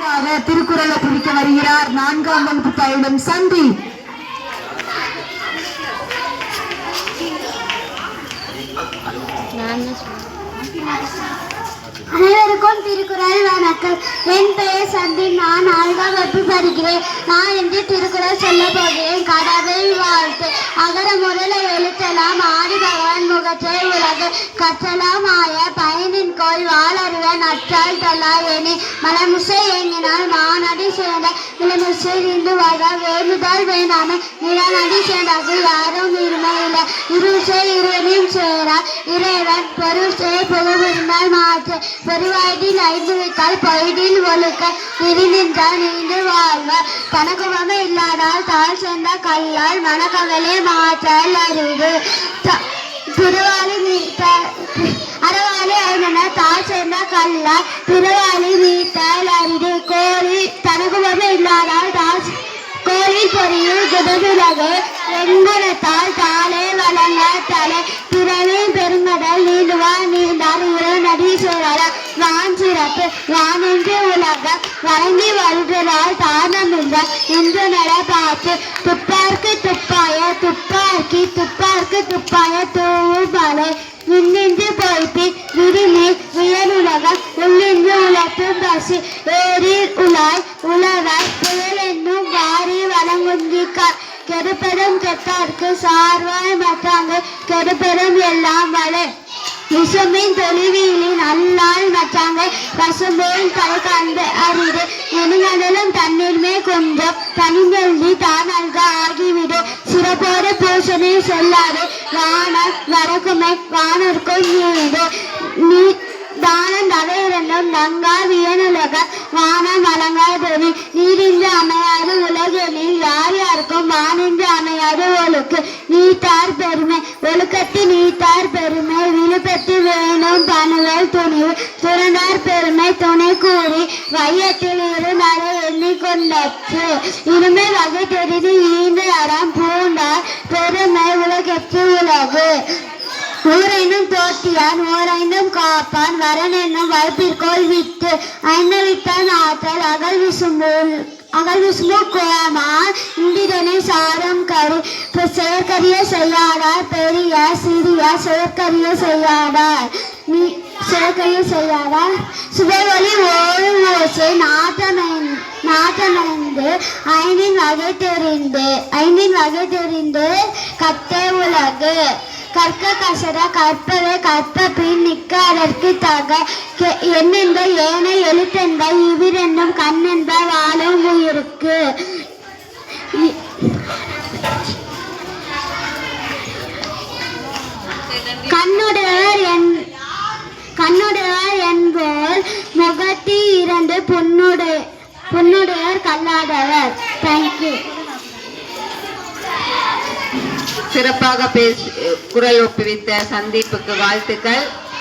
திருக்குறளை குறிக்க வருகிறார். நான்காம் வகுப்பு பயிலும் சந்தி. அனைவருக்கும் திருக்குறள் வணக்கம். என் பெயர் சந்தி. நான் நான்காம் வகுப்பு படிக்கிறேன். நான் இன்று திருக்குறள் சொல்ல போகிறேன். கடவுள் வாழ்த்து. அகர முதல எழுத்தலாம் ஆதி பகவான் முகத்தை உலக கற்றலாம் ஆய நற்றால் தல்லா என மலமுசை எங்கினால் மானடி சேர்ந்த இளமுசை இந்து வக வேண்டுதல் வேண்டாமே நிலநடி சேர்ந்தாக்கு யாரும் இருமை இல்லை இருசை இருவனையும் சேரா இறைவன் பொருசை பொதுவிருந்தால் மாற்று. பெருவாய்டில் ஐந்து வைத்தால் பயிரில் ஒழுக்க. நிறிநின்றால் நீண்டு வாழ்வ கணக்குமமே இல்லாதால் தாழ் சேர்ந்த கல்லால் மனக்கவலே மாற்றல் அறிவு திருவாளி திருவாலி மீட்ட அறவாளி கல்ல திருவாளி வீட்டால் கல்லால் கோழி தனக்குமமே இல்லாதால் தாஸ் கோழி பொறியில் குதவிலகு வெண்குணத்தால் தாளே வழங்க தலை பிறவே பெருங்கடல் நீண்டுவா நீண்டார் இரு நடி வான் சிறப்பு வானின்றி உலக வழங்கி வருகிறால் தானமில்ல இன்று நட பார்த்து துப்பார்க்கு துப்பாய துப்பாக்கி துப்பார்க்கு துப்பாய தூவலை விண்ணின்று பொய்ப்பி விரிமி வியலுலக உள்ளின்று உலற்றும் பசி. ஏரில் உலாய் உலகாய் புயல் வாரி வழங்குங்கி கெடுப்பெரும் கெட்டார்க்கு சார்வாய் மற்றாங்க கெடுப்பெரும் எல்லாம் வளை. விஷமின் தொழிவியலின் அல்லால் மற்றாங்க பசும்பேல் கை கண்டு அறிது நெடுங்கடலும் தண்ணீர்மே கொஞ்சம் தனிந்தெழுதி தான் அல்க நீ சிறப்போடு பூசனை சொல்லாது வானம் வரக்குமை வானர்க்கும் நீடு நீ தானம் தலையிரண்டும் நங்கா வியனுலக வானம் வழங்காதொரு நீரின்றி அமையாது உலகெனில் யார் யாருக்கும் வானின்றி அமையாது ஒழுக்கு. நீ தார் பெருமை ஒழுக்கு விழுப்பத்து வேணும் பணுவல் துணிவு துறந்தார் பெருமை துணை கூறி வையத்தில் இருந்தாரை எண்ணிக்கொண்டற்று. இனிமே வகை தெரிந்து ஈந்து அறம் பூண்டார் பெருமை உலகத்து உலகு. ஊரைனும் தோட்டியான் ஓரைந்தும் காப்பான் வரன் என்னும் வளர்ப்பிற்கோள் வித்து ஐந்தளித்தான் ஆற்றல் அகல் விசும்பு அகல் விசும்பு கோமா இந்திரனை சாரம் கரு செயற்கரிய செய்யாதார் பெரிய சிறிய செயற்கரிய செய்யாதார் நீ செயற்கரிய செய்யாதார் சுபவழி ஓடும் ஓசை நாட்டமைந்து நாட்டமைந்து ஐந்தின் வகை தெரிந்து ஐந்தின் வகை தெரிந்து கட்டை உலகு. கற்க கசர கற்பவை கற்ப பின் நிற்க அதற்கு தக என்னென்ற ஏனை எழுத்தென்ப இவிரென்னும் கண்ணென்ப கண்ணுடையவர் என் கண்ணுடையவர் என்போர் முகத்தி இரண்டு பொன்னுடைய புண்ணுடையவர் கல்லாதவர். தேங்க்யூ சிறப்பாக பேசி குரல் ஒப்புவித்த சந்தீப்புக்கு வாழ்த்துக்கள்.